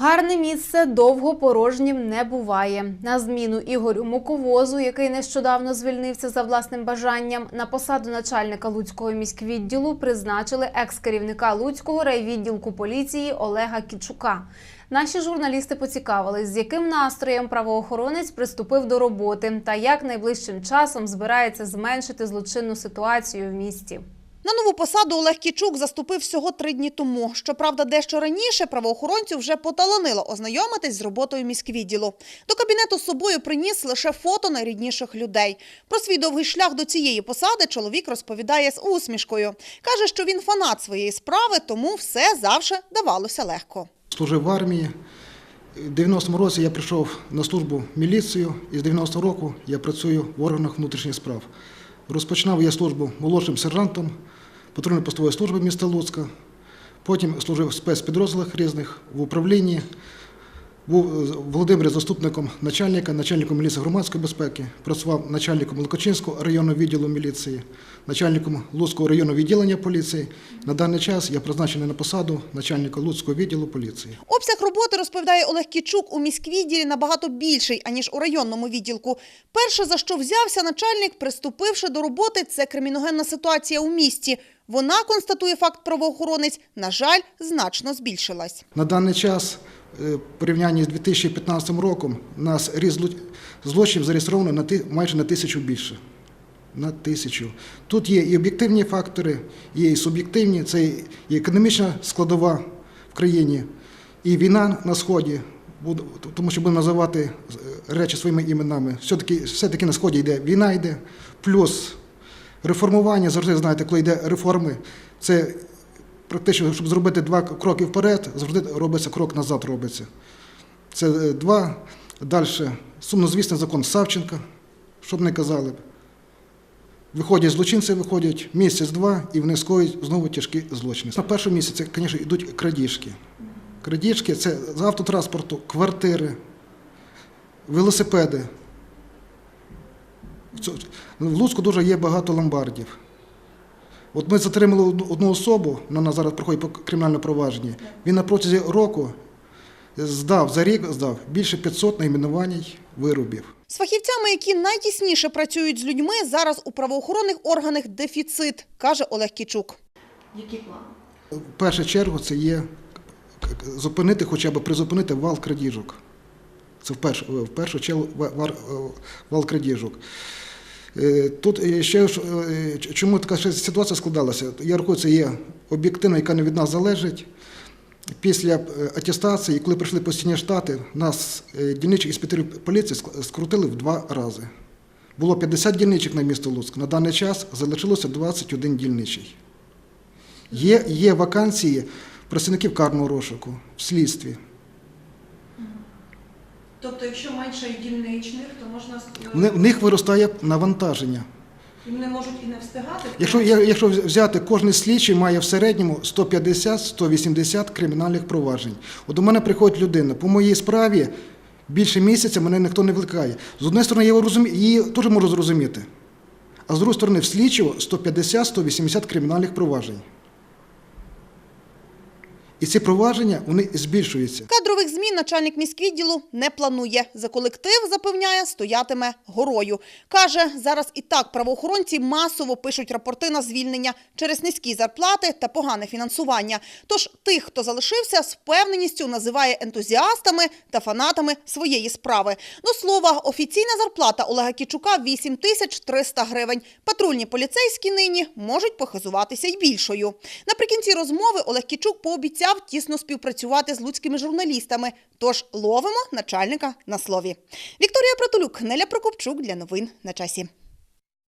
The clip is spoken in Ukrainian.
Гарне місце довго порожнім не буває. На зміну Ігорю Муковозу, який нещодавно звільнився за власним бажанням, на посаду начальника Луцького міськвідділу призначили екс-керівника Луцького райвідділку поліції Олега Кічука. Наші журналісти поцікавились, з яким настроєм правоохоронець приступив до роботи та як найближчим часом збирається зменшити злочинну ситуацію в місті. На нову посаду Олег Кічук заступив всього три дні тому. Щоправда, дещо раніше правоохоронцю вже поталанило ознайомитись з роботою міськвідділу. До кабінету з собою приніс лише фото найрідніших людей. Про свій довгий шлях до цієї посади чоловік розповідає з усмішкою. Каже, що він фанат своєї справи, тому все завжди давалося легко. Служив в армії. В 90-му році я прийшов на службу в міліцію і з 90-го року я працюю в органах внутрішніх справ. Розпочинав я службу молодшим сержантом патрульно-постової служби міста Луцька. Потім служив в спецпідрозділах різних в управлінні. Був в Володимирі заступником начальника, начальником міліції громадської безпеки, працював начальником Лукачинського районного відділу міліції, начальником Луцького районного відділення поліції. На даний час я призначений на посаду начальника Луцького відділу поліції. Обсяг роботи, розповідає Олег Кічук, у міськвідділі набагато більший, аніж у районному відділку. Перше, за що взявся начальник, приступивши до роботи, це криміногенна ситуація у місті. Вона, констатує факт правоохоронець, на жаль, значно збільшилась. На даний час, в порівнянні з 2015 роком, у нас ріст зло- злочинів зареєстровано на майже на тисячу більше. На тисячу. Тут є і об'єктивні фактори, є і суб'єктивні, це і економічна складова в країні, і війна на Сході. Тому що будемо називати е, речі своїми іменами. Все-таки, все-таки на Сході йде війна йде, плюс реформування, завжди знаєте, коли йде реформи, це практично, щоб зробити два кроки вперед, завжди робиться крок назад робиться. Це е, два. Далі сумнозвісний закон Савченка, щоб не казали. Виходять злочинці, виходять місяць-два і вони скоюють знову тяжкі злочини. На першому місяці, звісно, йдуть крадіжки. Крадіжки це з автотранспорту, квартири, велосипеди. В Луцьку дуже є багато ломбардів. От ми затримали одну- особу, вона зараз проходить по кримінальному провадженні. Він на протязі року здав, за рік здав більше 500 найменувань виробів. З фахівцями, які найтісніше працюють з людьми, зараз у правоохоронних органах дефіцит, каже Олег Кічук. Які плани? В першу чергу це є зупинити, хоча б призупинити вал крадіжок. Це в першу, в першу чергу вал крадіжок. Е, Тут е, ще е, чому така ситуація складалася? Я це є об'єктивна, яка не від нас залежить. Після атестації, коли прийшли постійні штати, нас е, дільничих інспекторів поліції скрутили в два рази. Було 50 дільничих на місто Луцьк. На даний час залишилося 21 дільничий. Є, є вакансії працівників карного розшуку в слідстві. Тобто, якщо менше дільничних, то можна В В них виростає навантаження. і вони можуть і не встигати. Якщо, я- якщо взяти, кожен слідчий має в середньому 150-180 кримінальних проваджень. От до мене приходить людина, по моїй справі більше місяця мене ніхто не викликає. З однієї сторони, я його її теж можу зрозуміти. А з іншої сторони, в слідчого 150-180 кримінальних проваджень. І ці провадження вони збільшуються. Кадрових змін начальник міськвідділу не планує. За колектив, запевняє, стоятиме горою. Каже, зараз і так правоохоронці масово пишуть рапорти на звільнення через низькі зарплати та погане фінансування. Тож тих, хто залишився, з впевненістю називає ентузіастами та фанатами своєї справи. До слова, офіційна зарплата Олега Кічука 8 тисяч 300 гривень. Патрульні поліцейські нині можуть похизуватися й більшою. Наприкінці розмови Олег Кічук пообіцяв тісно співпрацювати з луцькими журналістами. Тож ловимо начальника на слові. Вікторія Протолюк, Неля Прокопчук для новин на часі.